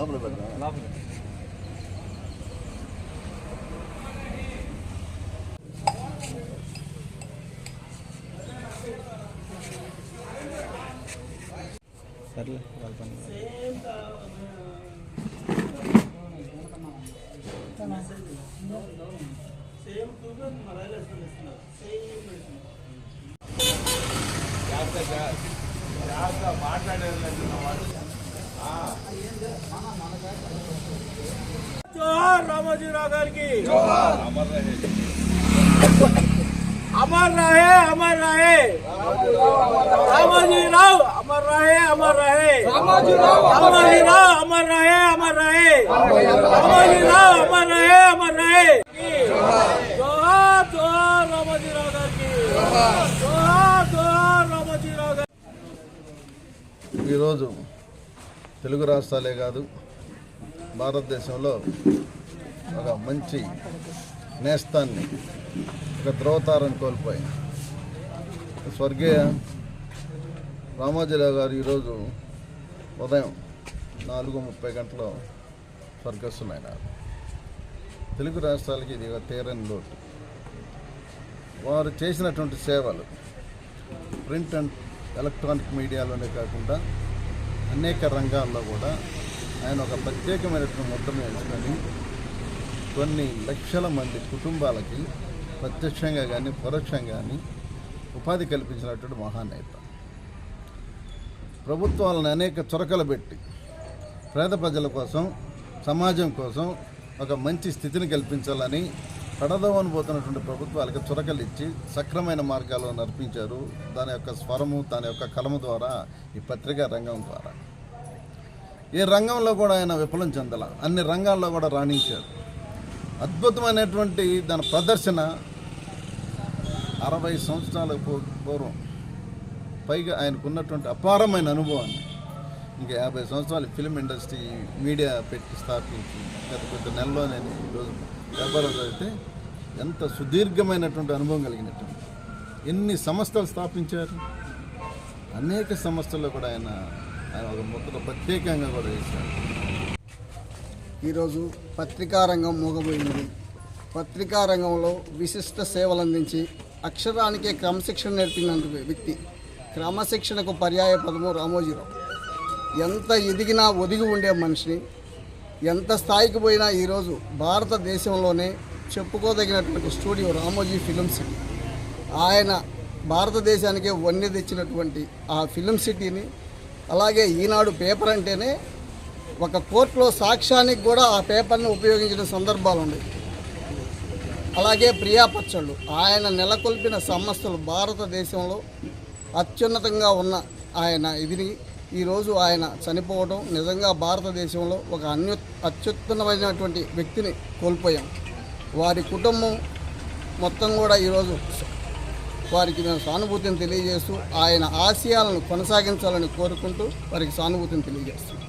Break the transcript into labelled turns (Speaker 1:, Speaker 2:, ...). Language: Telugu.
Speaker 1: లోపల పెడదాం
Speaker 2: లోపల సర్లే వాళ్ళ పని
Speaker 3: జోహార్ రామోజీరావు గారికి అమర్ రహే అమర్ రహే రామోజీరావు అమర్ రహే అమర్ రహే రామోజీరావు అమర్ రహే అమర్ రహే రామోజీరావు అమర్ రహే అమర్ రహే జోహార్ జోహార్ రామోజీరావు గారికి జోహార్ జోహార్ రామోజీరావు గారికి
Speaker 1: ఈరోజు తెలుగు రాష్ట్రాలే కాదు భారతదేశంలో ఒక మంచి నేస్తాన్ని ఒక ధ్రువతారం కోల్పోయింది స్వర్గీయ రామోజీరావు గారు ఈరోజు ఉదయం నాలుగు ముప్పై గంటలో స్వర్గస్థులైన తెలుగు రాష్ట్రాలకి ఇది ఒక తీరని లోటు. వారు చేసినటువంటి సేవలు ప్రింట్ అండ్ ఎలక్ట్రానిక్ మీడియాలోనే కాకుండా అనేక రంగాల్లో కూడా ఆయన ఒక ప్రత్యేకమైనటువంటి ముద్రను ఎంచుకొని కొన్ని లక్షల మంది కుటుంబాలకి ప్రత్యక్షంగా కానీ పరోక్షంగా కానీ ఉపాధి కల్పించినటువంటి మహానేత ప్రభుత్వాలను అనేక చొరకలు పెట్టి పేద ప్రజల కోసం సమాజం కోసం ఒక మంచి స్థితిని కల్పించాలని పెడదామని పోతున్నటువంటి ప్రభుత్వాలకు చురకలు ఇచ్చి సక్రమైన మార్గాల్లో నడిపించారు. దాని యొక్క స్వరము దాని యొక్క కలము ద్వారా ఈ పత్రికా రంగం ద్వారా. ఈ రంగంలో కూడా ఆయన విఫలం చెందల. అన్ని రంగాల్లో కూడా రాణించారు. అద్భుతమైనటువంటి దాని ప్రదర్శన అరవై సంవత్సరాల పూర్వం. పైగా ఆయనకున్నటువంటి అపారమైన అనుభవాన్ని ఇంకా యాభై సంవత్సరాలు ఫిలిం ఇండస్ట్రీ మీడియా పెట్టి స్థాపించి గత కొద్ది నెలలో నేను ఈరోజు వ్యాపారం చదివితే ఎంత సుదీర్ఘమైనటువంటి అనుభవం కలిగినటువంటి. ఎన్ని సంస్థలు స్థాపించారు? అనేక సంస్థల్లో కూడా ఆయన ఆయన ఒక ముద్ర ప్రత్యేకంగా కూడా చేశారు
Speaker 4: ఈరోజు పత్రికా రంగం మూగబోయినది. పత్రికా రంగంలో విశిష్ట సేవలు అందించి అక్షరానికే క్రమశిక్షణ నేర్పిన వ్యక్తి క్రమశిక్షణకు పర్యాయ పదము రామోజీరావు. ఎంత ఎదిగినా ఒదిగి ఉండే మనిషిని ఎంత స్థాయికి పోయినా ఈరోజు భారతదేశంలోనే చెప్పుకోదగినటువంటి స్టూడియో రామోజీ ఫిలిం సిటీ. ఆయన భారతదేశానికే వన్నె తెచ్చినటువంటి ఆ ఫిలిం సిటీని అలాగే ఈనాడు పేపర్ అంటేనే ఒక కోర్టులో సాక్ష్యానికి కూడా ఆ పేపర్ని ఉపయోగించిన సందర్భాలు ఉన్నాయి. అలాగే ప్రియాపచ్చళ్ళు ఆయన నెలకొల్పిన సంస్థలు భారతదేశంలో అత్యున్నతంగా ఉన్న ఆయన ఇదిని ఈరోజు ఆయన చనిపోవడం నిజంగా భారతదేశంలో ఒక అన్యు అత్యుత్తమమైనటువంటి వ్యక్తిని కోల్పోయాం. వారి కుటుంబం మొత్తం కూడా ఈరోజు వారికి మేము సానుభూతిని తెలియజేస్తూ ఆయన ఆశయాలను కొనసాగించాలని కోరుకుంటూ వారికి సానుభూతిని తెలియజేస్తున్నాం.